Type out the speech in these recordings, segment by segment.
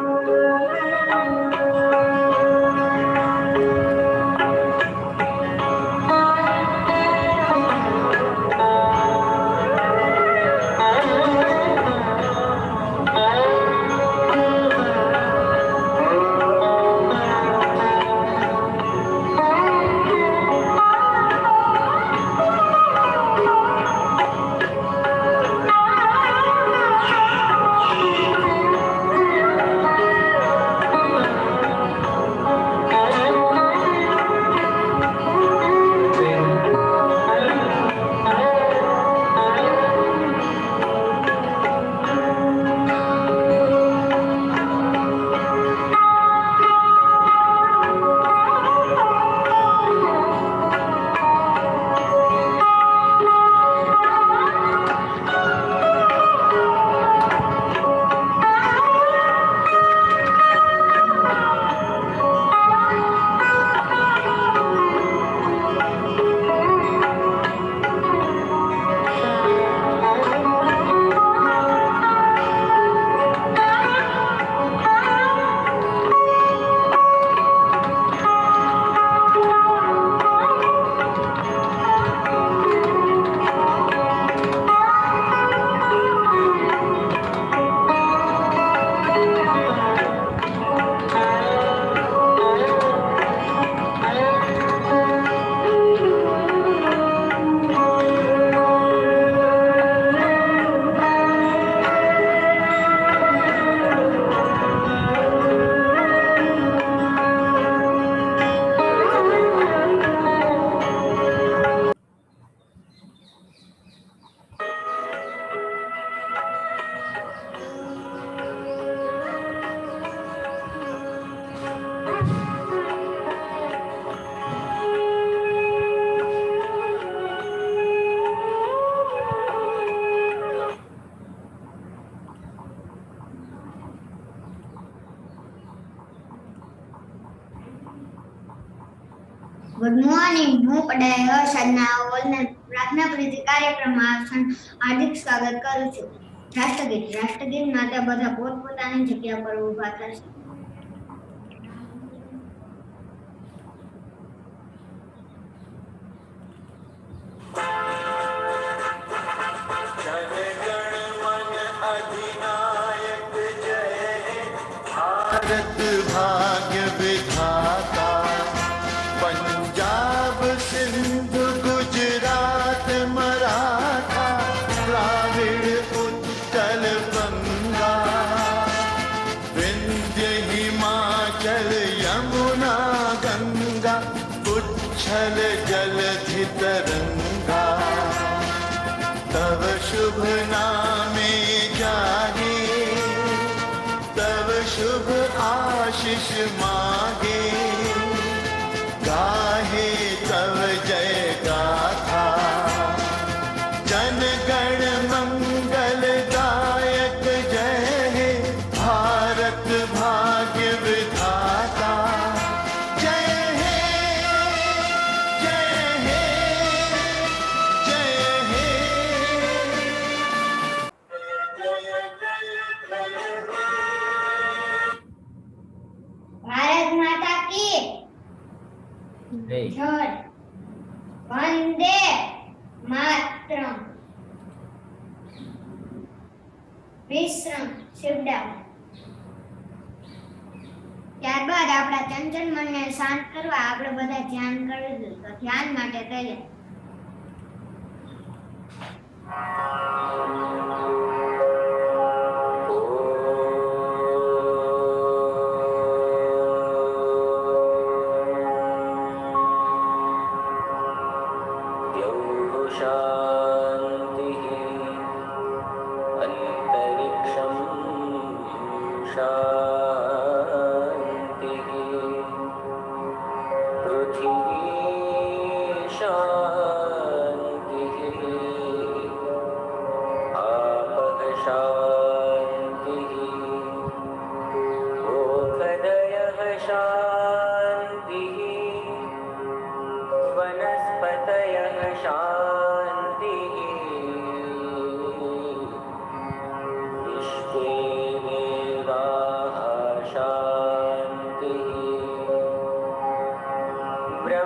Amen. કરું છું. રાષ્ટ્રગીત. રાષ્ટ્રગીત માટે બધા પોતપોતાની જગ્યા પર ઊભા થશે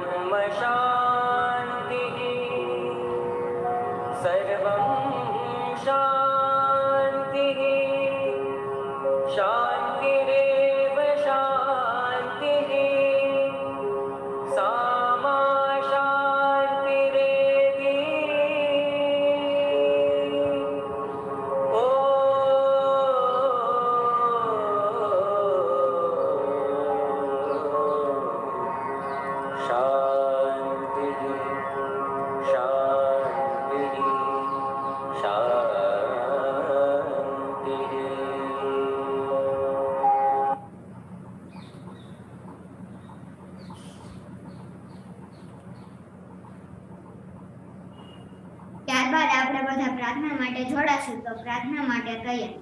my shop. આપણે બધા પ્રાર્થના માટે જોડાશું તો પ્રાર્થના માટે તૈયાર.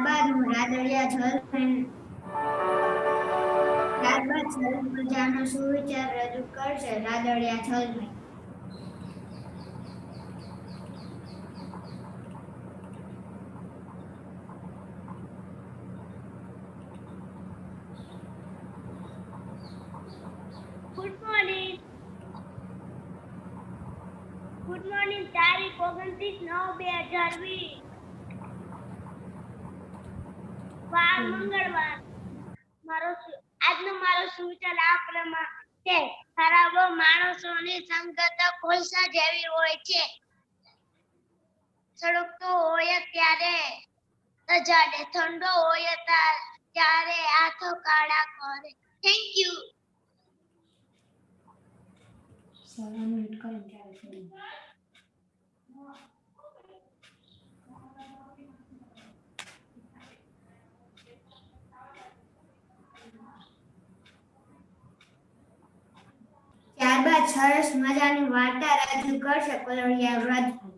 ત્યારબાદ રાદડિયા જલ ત્યારબાદ જલ પ્રજાનો સુવિચાર રજૂ કરશે રાદડિયા જલફેન ગુડ મોર્નિંગ ગુડ મોર્નિંગ તારીખ ઓગણત્રીસ નવ બે હજાર વીસ વાર મંગળવાર મારો સુ- આજનો મારો સુવિચાર આ પ્રમાણે છે ખરાબ માણસોની સંગત કોલસા જેવી હોય છે સળગતો હોય ત્યારે સજાડે ઠંડો હોય ત્યારે હાથો કાળા કરે. થેન્ક યુ ત્યારબાદ સરસ મજાની વાર્તા રજૂ કરશે કલોડિયા વ્રત.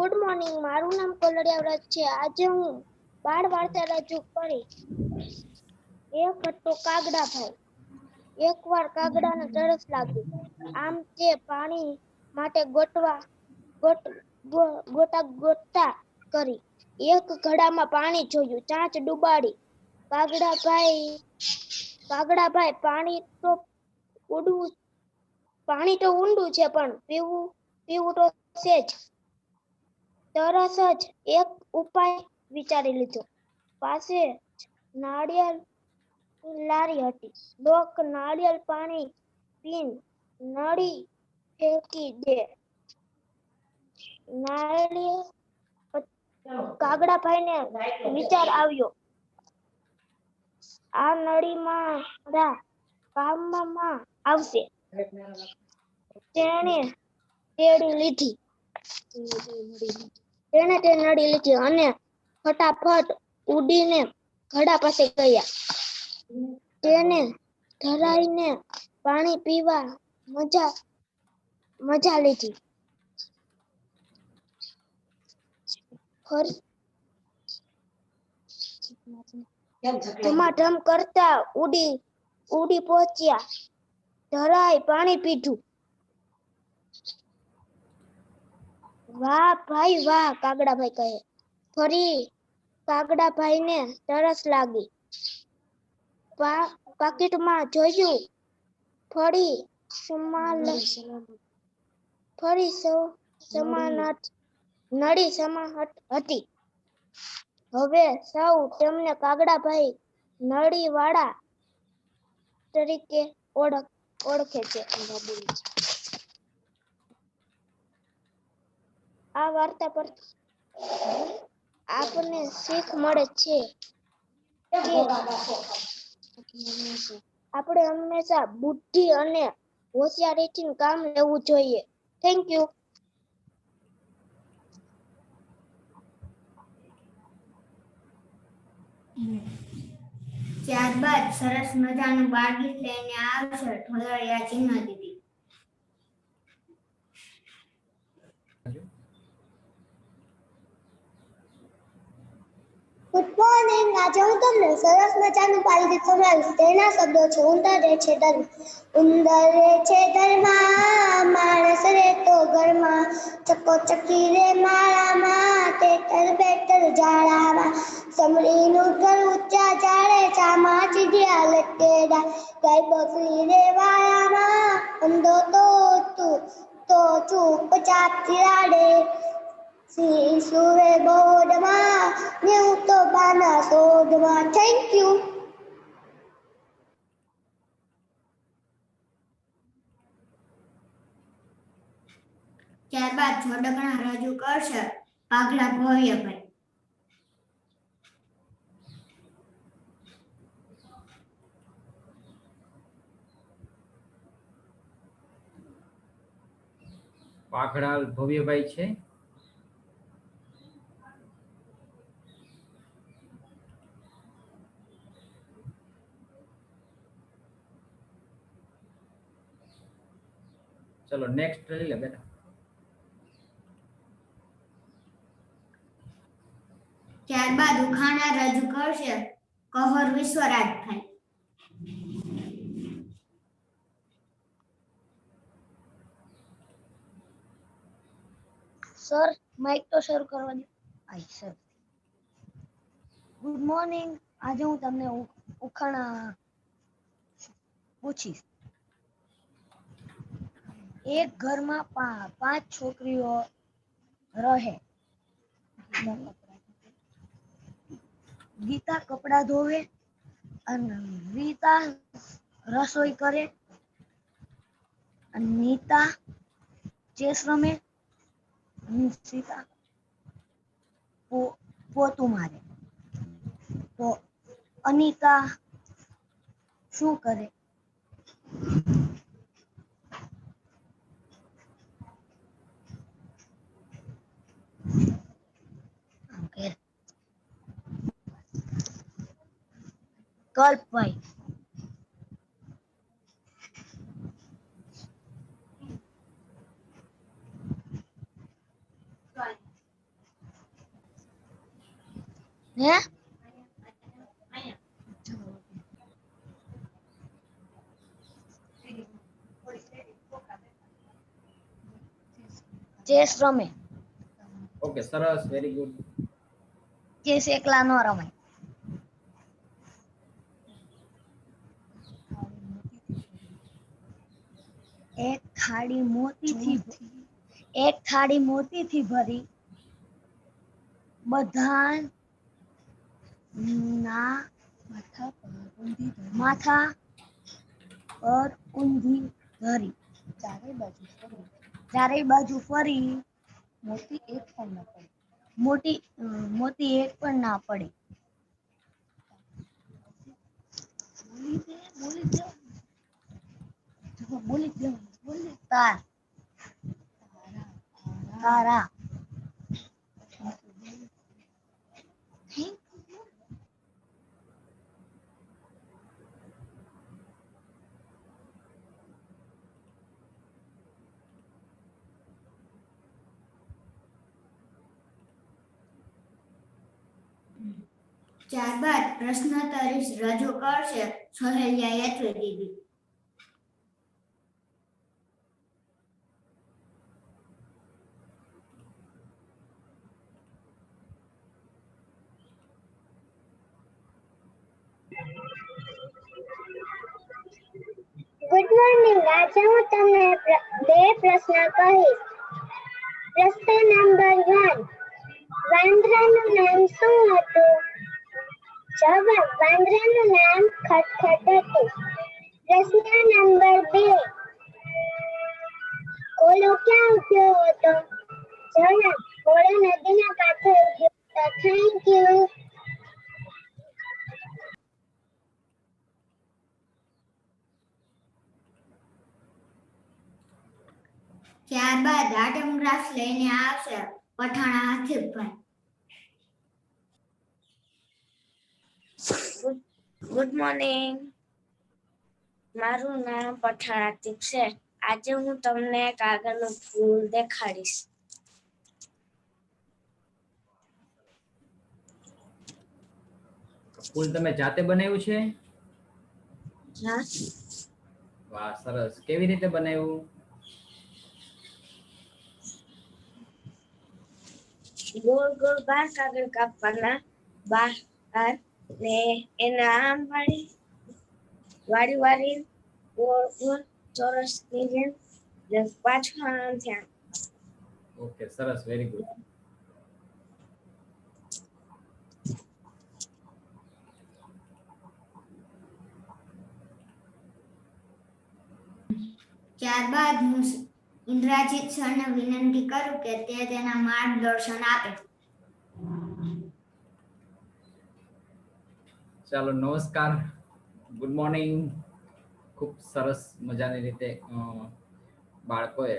ગુડ મોર્નિંગ મારું નામ કોલડિયા વ્રત છે. આજે હું બાળ વાર્તા રજૂ કરી એક હતો કાગડા ભાઈ. એકવાર કાગડાને તરસ લાગી. આમ તે પાણી માટે ગોટવા ગોટા ગોટતા કરી. એક ઘડામાં પાણી જોયું. ચાંચ ડુબાડી. કાગડા ભાઈ કાગડા ભાઈ પાણી તો ઉડવું પાણી તો ઊંડું છે પણ પીવું પીવું તો છે તરસ જ એક ઉપાય વિચારી લીધો. પાસે નાળિયેર લારી હતી. લોક નાળિયેર પાણી પીન નળી ફેંકી દે. નાળિયેર કાગડા ભાઈને વિચાર આવ્યો. આ નળી મારા કામમાં આવશે. તેણે તેડી લીધી. તેણે તે નળી લીધી અને ફટાફટ ઉડીને ઘડા પાસે ગયા. તેને ધરાઈને પાણી પીવા મજા મજા લીધી. ધમાધમ કરતા ઉડી ઉડી પહોંચ્યા. ધરાઈ પાણી પીધું. વાહ ભાઈ વાહ, કાગડાભાઈ કહે. ફરી કાગડાભાઈને તરસ લાગી. પાકીટમાં જોયું. ફરી સમાલ, ફરી સૌ સમાન હત- નળી સમાહટ હતી. હવે સૌ તેમને કાગડાભાઈ નળી વાળા તરીકે ઓળખ, ઓળખે છે. આ વાર્તા પર આપણને શીખ મળે છે આપણે હંમેશા બુદ્ધિ અને હોશિયારીથી કામ લેવું જોઈએ. થેન્ક યુ ત્યારબાદ સરસ મજાનું બાળગીત લઈને આવશે ઢોલરિયા ચિહ્ન દીદી. ગુડ મોર્નિંગ આજે હું તમને સરસ મજાનું બાલગીત સંભળાવીશ તેના શબ્દો છે, ઉંદર રે છે ધર્મ. ઉંદર છે ધર્મા માણસ રે તો ઘરમાં. ચકો ચકી રે માળામાં, તેતર બેતર ઝાડામાં. સમરીનું ઘર ઊંચા ઝાડે, ચામાં ચીડિયા લટેડા ગાય બકરી રે વાળામાં, અંધો તો તું, તો ચૂપ ચાપ ચિરાડે સિંહ સુવે બોર્ડમાં ને હું તો બાના સોડમાં થેન્ક યુ ત્યારબાદ જોડકણા રજૂ કરશે પાઘડા ભવ્યભાઈ પાઘડા ભવ્યભાઈ છે. ચલો નેક્સ્ટ લઈ લે બેટા. ત્યારબાદ ઉખાણા રજૂ કરશે કહર વિશ્વરાજભાઈ સર માઇક તો શરૂ કરવા દો. આઈ સર ગુડ મોર્નિંગ આજે હું તમને ઉખાણા પૂછીશ. એક ઘરમાં પાંચ છોકરીઓ રહે. ગીતા કપડા ધોવે અને રીતા રસોઈ કરે નીતા ચેસ રમે સીતા પોતું મારે. તો અનિતા શું કરે? કલ્પભાઈ હે ચેસ રમે ઓકે સરસ વેરી ગુડ ચેસ એકલા ન રમાય એક થાળી મોતીથી એક થાળી મોતીથી ભરી બધા ના માથા. માથા પર ઊંધી ધરી. ચારે બાજુ ફરી. ચારેય બાજુ ફરી. મોતી એક પણ ના પડે. મોટી, મોતી એક પણ ના પડે. બોલી દે બોલી દે. બોલી દે. બોલી તાર તારા ત્યારબાદ પ્રશ્ન પ્રશ્નોત્તરી રજૂ કરશે. સોહેલિયા યત્રી આજે હું તમને બે પ્રશ્ન કહીશ. પ્રશ્ન નંબર વન, વાંદરાનું નામ શું હતું? જવાબ, વાંદરાનું નામ ખટખટ હતું. પ્રશ્ન નંબર બે, કોલો ક્યાં ઉગ્યો હતો? જવાબ, કોલો નદીના કાંઠે ઉગ્યો થેન્ક યુ ત્યારબાદ આર્ટ ગ્રાફ લઈને આવશે પઠાણા આસિફભાઈ ગુડ મોર્નિંગ. મારું નામ પઠાણ આતિક છે. આજે હું તમને કાગળનું ફૂલ દેખાડીશ. ફૂલ તમે જાતે બનાવ્યું છે? હા. વાહ સરસ. કેવી રીતે બનાવ્યું? ગોળ ગોળ બાર કાગળ કાપવાના બાર બાર ને એના આમ વાળી વાળી વાળી ગોળ ગોળ ચોરસ ની જેમ ને પાછું આમથી આમ ઓકે સરસ વેરી ગુડ ત્યારબાદ હું ઇન્દ્રાજીત સરને વિનંતી કરું કે તે તેના માર્ગદર્શન આપે. ચાલો, નમસ્કાર. ગુડ મોર્નિંગ ખૂબ સરસ મજાની રીતે બાળકોએ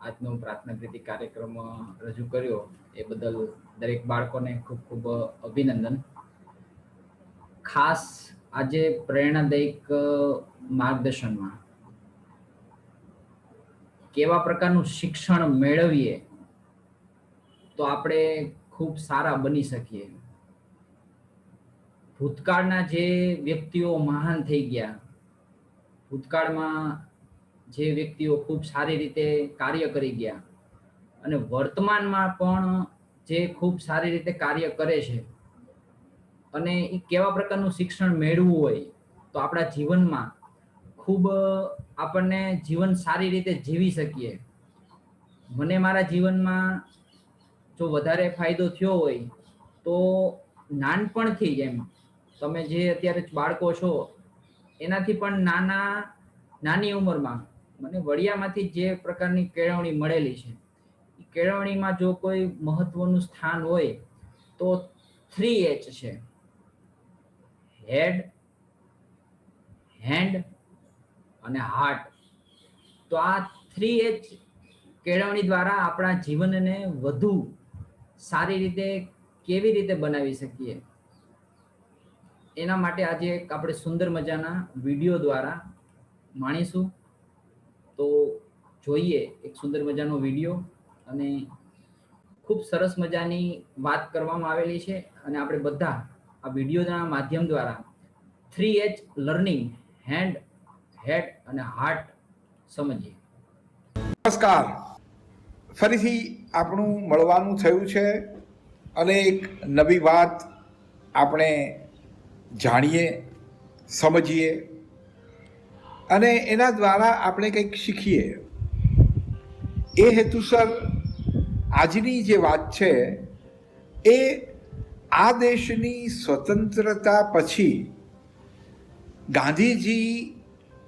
આજનો પ્રાર્થના પ્રીતિ કાર્યક્રમ રજૂ કર્યો. એ બદલ દરેક બાળકોને ખૂબ ખૂબ અભિનંદન. ખાસ આજે પ્રેરણાદાયક માર્ગદર્શનમાં કેવા પ્રકારનું શિક્ષણ મેળવીએ, તો આપણે ખૂબ સારા બની શકીએ. ભૂતકાળના જે વ્યક્તિઓ મહાન થઈ ગયા, ભૂતકાળમાં જે વ્યક્તિઓ ખૂબ સારી રીતે કાર્ય કરી ગયા અને વર્તમાનમાં પણ જે ખૂબ સારી રીતે કાર્ય કરે છે અને એ કેવા પ્રકારનું શિક્ષણ મેળવવું હોય, તો આપણા જીવનમાં ખૂબ આપણને જીવન સારી રીતે જીવી શકીએ. મને મારા જીવનમાં જો વધારે ફાયદો થયો હોય, તો નાનપણથી જ એમ. તમે જે અત્યારે બાળકો છો, એનાથી પણ નાના, નાની ઉંમરમાં મને વડિયામાંથી જે પ્રકારની કેળવણી મળેલી છે કેળવણીમાં જો કોઈ મહત્વનું સ્થાન હોય, તો થ્રી એચ છે. હેડ હેન્ડ અને હાર્ટ તો આ થ્રી એચ કેળવણી દ્વારા આપણા જીવનને વધુ સારી રીતે કેવી રીતે બનાવી શકીએ? એના માટે આજે એક આપણે સુંદર મજાના વીડિયો દ્વારા માણીશું. તો જોઈએ એક સુંદર મજાનો વીડિયો અને ખૂબ સરસ મજાની વાત કરવામાં આવેલી છે અને આપણે બધા આ વિડીયોના માધ્યમ દ્વારા three H learning hand head અને હાર્ટ સમજીએ. નમસ્કાર. ફરીથી આપણું મળવાનું થયું છે અને એક નવી વાત આપણે જાણીએ, સમજીએ અને એના દ્વારા આપણે કંઈક શીખીએ. એ હેતુસર આજની જે વાત છે, એ આ દેશની સ્વતંત્રતા પછી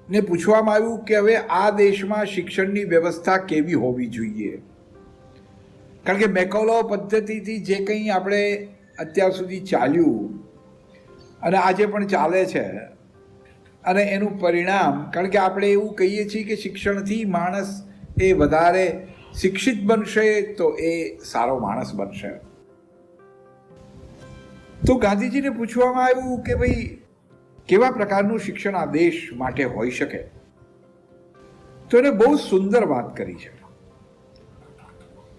ગાંધીજીને પૂછવામાં આવ્યું કે હવે આ દેશમાં શિક્ષણની વ્યવસ્થા કેવી હોવી જોઈએ. કારણ કે મેકોલો પદ્ધતિથી જે કંઈ આપણે અત્યાર સુધી ચાલ્યું અને આજે પણ ચાલે છે અને એનું પરિણામ, કારણ કે આપણે એવું કહીએ છીએ કે શિક્ષણથી માણસ એ વધારે શિક્ષિત બનશે તો એ સારો માણસ બનશે. તો ગાંધીજીને પૂછવામાં આવ્યું કે ભાઈ કેવા પ્રકારનું શિક્ષણ આ દેશ માટે હોઈ શકે? તો એને બહુ સુંદર વાત કરી છે.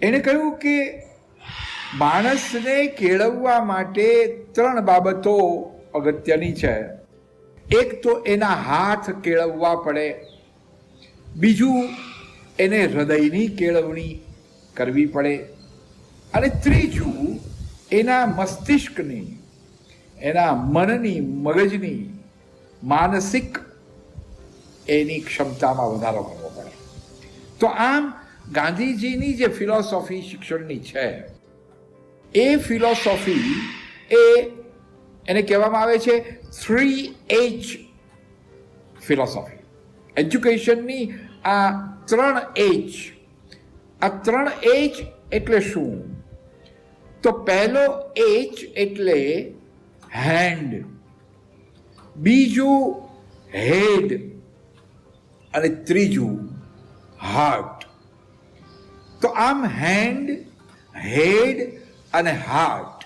એણે કહ્યું કે માણસને કેળવવા માટે ત્રણ બાબતો અગત્યની છે. એક તો એના હાથ કેળવવા પડે. બીજું, એને હૃદયની કેળવણી કરવી પડે. અને ત્રીજું, એના મસ્તિષ્કની, એના મનની, મગજની માનસિક એની ક્ષમતામાં વધારો કરવો પડે. તો આમ ગાંધીજીની જે ફિલોસોફી શિક્ષણની છે, એ ફિલોસોફી એ એને કહેવામાં આવે છે થ્રી એચ ફિલોસોફી એજ્યુકેશનની આ ત્રણ એચ આ ત્રણ એચ એટલે શું? તો પહેલો એચ એટલે હેન્ડ બીજું હેડ અને ત્રીજું હાર્ટ. તો આમ હેન્ડ હેડ અને હાર્ટ.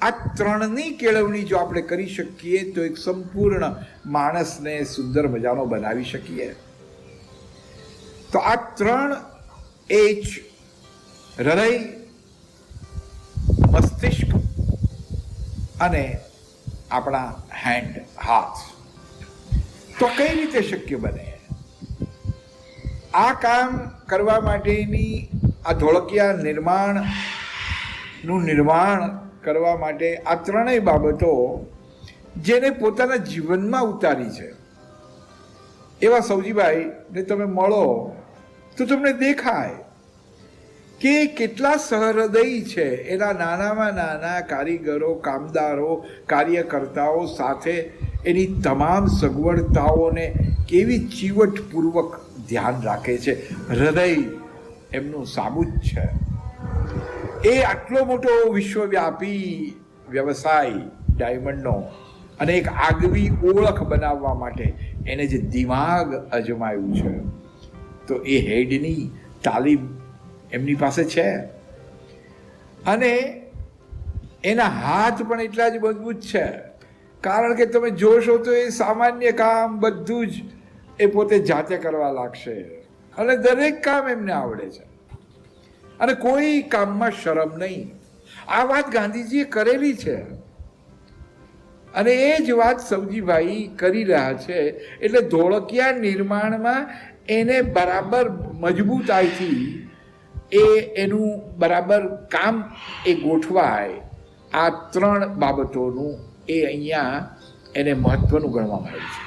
આ ત્રણની કેળવણી જો આપણે કરી શકીએ તો એક સંપૂર્ણ માણસને સુંદર મજાનો બનાવી શકીએ. તો આ ત્રણ એચ હૃદય, મસ્તિષ્ક અને આપણા હેન્ડ હાથ તો કઈ રીતે શક્ય બને? આ કામ કરવા માટેની આ ધોળકિયા નિર્માણનું નિર્માણ કરવા માટે આ ત્રણેય બાબતો જેને પોતાના જીવનમાં ઉતારી છે. એવા સૌજીભાઈ, ને તમે મળો તો તમને દેખાય. કે કેટલા સહૃદય છે? એના નાનામાં નાના કારીગરો, કામદારો, કાર્યકર્તાઓ સાથે એની તમામ સગવડતાઓને કેવી ચીવટપૂર્વક ધ્યાન રાખે છે? હૃદય એમનું સાબુત છે. એ આટલો મોટો વિશ્વવ્યાપી વ્યવસાય, ડાયમંડનો, અને એક આગવી ઓળખ બનાવવા માટે એને જે દિમાગ અજમાયું છે, તો એ હેડની તાલીમ એમની પાસે છે. અને એના હાથ પણ એટલા જ મજબૂત છે. કારણ કે તમે જોશો તો એ સામાન્ય કામ બધું જ એ પોતે જાતે કરવા લાગશે. અને દરેક કામ એમને આવડે છે. અને કોઈ કામમાં શરમ નહીં. આ વાત ગાંધીજીએ કરેલી છે. અને એ જ વાત સૌજીભાઈ કરી રહ્યા છે. એટલે ધોળકિયા નિર્માણમાં એને બરાબર મજબૂતાઈથી એ એનું બરાબર કામ એ ગોઠવાય. આ ત્રણ બાબતોનું એ અહીંયા એને મહત્વનું ગણવામાં આવ્યું છે.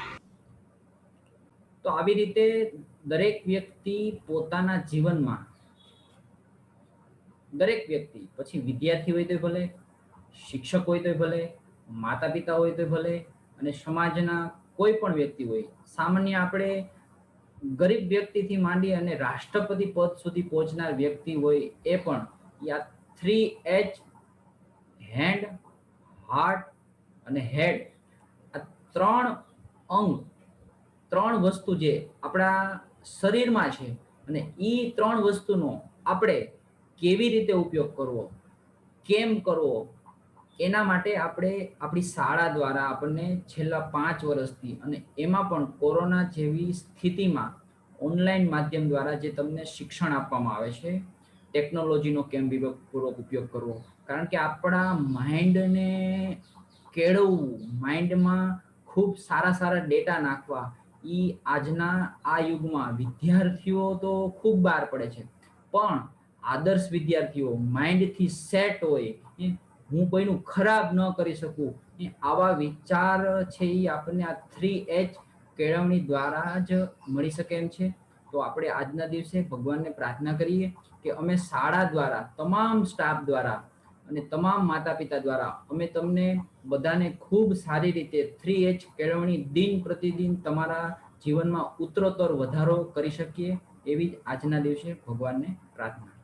તો આવી રીતે દરેક વ્યક્તિ પોતાના જીવનમાં, દરેક વ્યક્તિ, પછી વિદ્યાર્થી હોય તો ભલે, શિક્ષક હોય તો ભલે માતા પિતા હોય તો ભલે, અને સમાજના કોઈ પણ વ્યક્તિ હોય, સામાન્ય આપણે ગરીબ વ્યક્તિથી માંડી અને રાષ્ટ્રપતિ પદ સુધી પહોંચનાર વ્યક્તિ હોય એ પણ યા થ્રી એચ હેન્ડ હાર્ટ અને હેડ આ ત્રણ અંગ, ત્રણ વસ્તુ જે આપણા શરીરમાં છે અને એ ત્રણ વસ્તુનો આપણે કેવી રીતે ઉપયોગ કરવો, કેમ કરવો એના માટે આપણે આપણી શાળા દ્વારા આપણને છેલ્લા પાંચ વર્ષથી અને એમાં પણ કોરોના જેવી સ્થિતિમાં ઓનલાઈન માધ્યમ દ્વારા જે તમને શિક્ષણ આપવામાં આવે છે, ટેકનોલોજીનો કેમ વિવેકપૂર્વક ઉપયોગ કરવો. કારણ કે આપણા માઇન્ડને કેળવવું, માઇન્ડમાં ખૂબ સારા સારા ડેટા નાખવા એ આજના આ યુગમાં વિદ્યાર્થીઓ તો ખૂબ બહાર પડે છે. પણ આદર્શ વિદ્યાર્થીઓ, માઇન્ડથી સેટ હોય હું કોઈનું ખરાબ ન કરી શકું. એ આવા વિચાર છે એ આપણને આ થ્રી એચ કેળવણી દ્વારા જ મળી શકે એમ છે. તો આપણે આજના દિવસે ભગવાનને પ્રાર્થના કરીએ કે અમે શાળા દ્વારા, તમામ સ્ટાફ દ્વારા અને તમામ માતા પિતા દ્વારા અમે તમને બધાને ખૂબ સારી રીતે થ્રી એચ કેળવણી દિન પ્રતિદિન તમારા જીવનમાં ઉત્તરોત્તર વધારો કરી શકીએ એવી જ આજના દિવસે ભગવાનને પ્રાર્થના.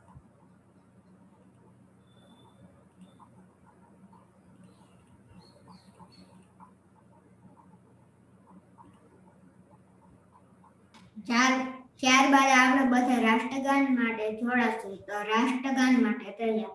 ચાર ત્યારબાદ આપણે બધા રાષ્ટ્રગાન માટે જોડાશું. તો રાષ્ટ્રગાન માટે તૈયાર.